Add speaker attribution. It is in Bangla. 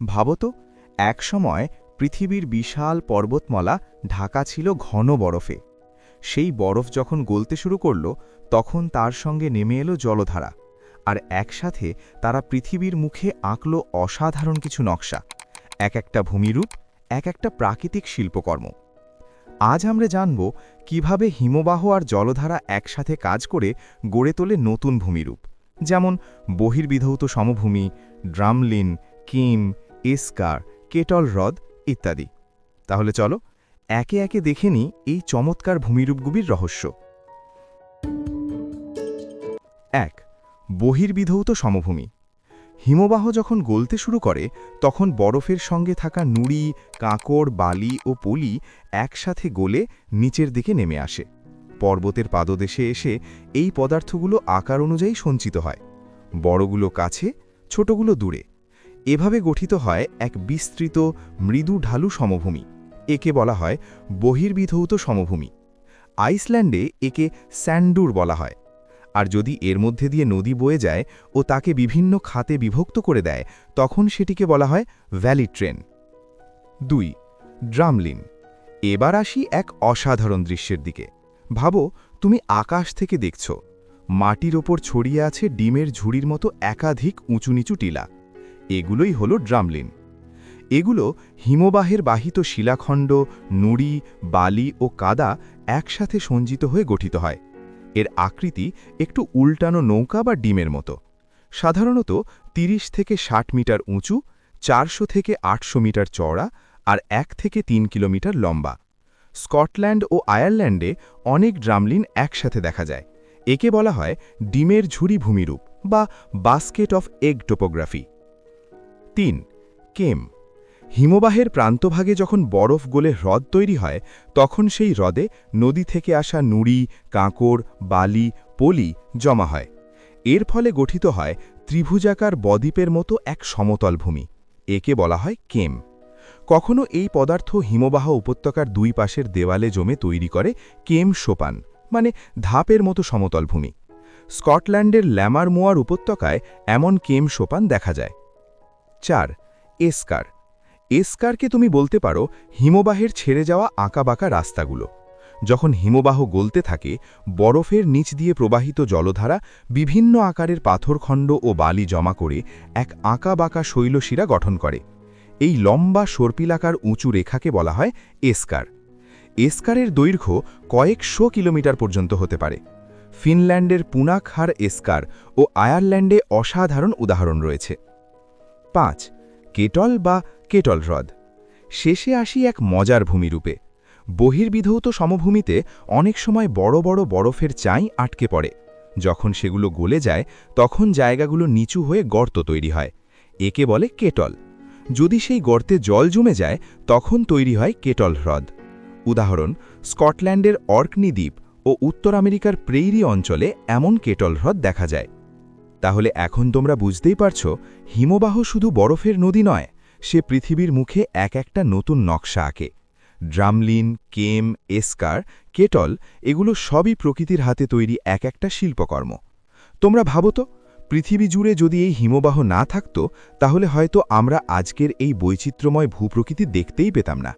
Speaker 1: ভাবত একসময় পৃথিবীর বিশাল পর্বতমালা ঢাকা ছিল ঘন বরফে। সেই বরফ যখন গলতে শুরু করল, তখন তার সঙ্গে নেমে এলো জলধারা, আর একসাথে তারা পৃথিবীর মুখে আঁকল অসাধারণ কিছু নকশা, এক একটা ভূমিরূপ, এক একটা প্রাকৃতিক শিল্পকর্ম। আজ আমরা জানব কীভাবে হিমবাহ আর জলধারা একসাথে কাজ করে গড়ে তোলে নতুন ভূমিরূপ, যেমন বহির্বিধৌত সমভূমি, ড্রামলিন, কিম এসকার কেটল হ্রদ ইত্যাদি। তাহলে চলো, একে একে দেখে নিই এই চমৎকার ভূমিরূপগুলির রহস্য। এক, বহির্বিধৌত সমভূমি। হিমবাহ যখন গলতে শুরু করে, তখন বরফের সঙ্গে থাকা নুড়ি, কাঁকড়, বালি ও পলি একসাথে গলে নিচের দিকে নেমে আসে। পর্বতের পাদদেশে এসে এই পদার্থগুলো আকার অনুযায়ী সঞ্চিত হয়। বড়গুলো কাছে, ছোটগুলো দূরে। এভাবে গঠিত হয় এক বিস্তৃত মৃদু ঢালু সমভূমি। একে বলা হয় বহির্বিধৌত সমভূমি। আইসল্যান্ডে একে স্যান্ডুর বলা হয়। আর যদি এর মধ্যে দিয়ে নদী বয়ে যায় ও তাকে বিভিন্ন খাতে বিভক্ত করে দেয়, তখন সেটিকে বলা হয় ভ্যালি ট্রেন। দুই, ড্রামলিন। এবার আসি এক অসাধারণ দৃশ্যের দিকে। ভাবো, তুমি আকাশ থেকে দেখছ। মাটির ওপর ছড়িয়ে আছে ডিমের ঝুড়ির মতো একাধিক উঁচু নিচু টিলা। এগুলোই হলো ড্রামলিন। এগুলো হিমবাহের বাহিত শিলাখণ্ড, নুড়ি, বালি ও কাদা একসাথে সঞ্জিত হয়ে গঠিত হয়। এর আকৃতি একটু উল্টানো নৌকা বা ডিমের মতো। সাধারণত ৩০ থেকে ৬০ মিটার উঁচু, চারশো থেকে আটশো মিটার চওড়া আর এক থেকে তিন কিলোমিটার লম্বা। স্কটল্যান্ড ও আয়ারল্যান্ডে অনেক ড্রামলিন একসাথে দেখা যায়। একে বলা হয় ডিমের ঝুড়ি ভূমিরূপ বা বাস্কেট অফ এগ টোপোগ্রাফি। তিন, কেম। হিমবাহের প্রান্তভাগে যখন বরফ গলে হ্রদ তৈরি হয়, তখন সেই হ্রদে নদী থেকে আসা নুড়ি কাঁকড় বালি, পলি জমা হয়। এর ফলে গঠিত হয় ত্রিভুজাকার বদ্বীপের মতো এক সমতল ভূমি, একে বলা হয় কেম। কখনো এই পদার্থ হিমবাহ উপত্যকার দুই পাশের দেওয়ালে জমে তৈরি করে কেম সোপান মানে ধাপের মতো সমতল ভূমি। স্কটল্যান্ডের ল্যামার মোয়ার উপত্যকায় এমন কেম সোপান দেখা যায়। চার, এসকার। এসকারকে তুমি বলতে পারো, হিমবাহের ছেড়ে যাওয়া আঁকাবাঁকা রাস্তাগুলো। যখন হিমবাহ গলতে থাকে, বরফের নিচ দিয়ে প্রবাহিত জলধারা বিভিন্ন আকারের পাথরখণ্ড ও বালি জমা করে এক আঁকাবাঁকা শৈলশিরা গঠন করে। এই লম্বা সর্পিলাকার উঁচু রেখাকে বলা হয় এসকার। এসকারের দৈর্ঘ্য কয়েকশো কিলোমিটার পর্যন্ত হতে পারে। ফিনল্যান্ডের পুনাকহার এসকার ও আয়ারল্যান্ডে অসাধারণ উদাহরণ রয়েছে। পাঁচ, কেটল বা কেটল হ্রদ। শেষে আসি এক মজার ভূমিরূপে। বহির্বিধৌত সমভূমিতে অনেক সময় বড় বড় বরফের চাই আটকে পড়ে। যখন সেগুলো গলে যায়, তখন জায়গাগুলো নিচু হয়ে গর্ত তৈরি হয়। একে বলে কেটল। যদি সেই গর্তে জল জমে যায়, তখন তৈরি হয় কেটল হ্রদ। উদাহরণ, স্কটল্যান্ডের অর্কনি দ্বীপ ও উত্তর আমেরিকার প্রেইরি অঞ্চলে এমন কেটল হ্রদ দেখা যায়। তাহলে এখন তোমরা বুঝতেই পারছ, হিমবাহ শুধু বরফের নদী নয়, সে পৃথিবীর মুখে এক একটা নতুন নকশা আঁকে। ড্রামলিন, কেম, এসকার, কেটল, এগুলো সবই প্রকৃতির হাতে তৈরি এক একটা শিল্পকর্ম। তোমরা ভাবো তো, পৃথিবী জুড়ে যদি এই হিমবাহ না থাকত, তাহলে হয়তো আমরা আজকের এই বৈচিত্র্যময় ভূপ্রকৃতি দেখতেই পেতাম না।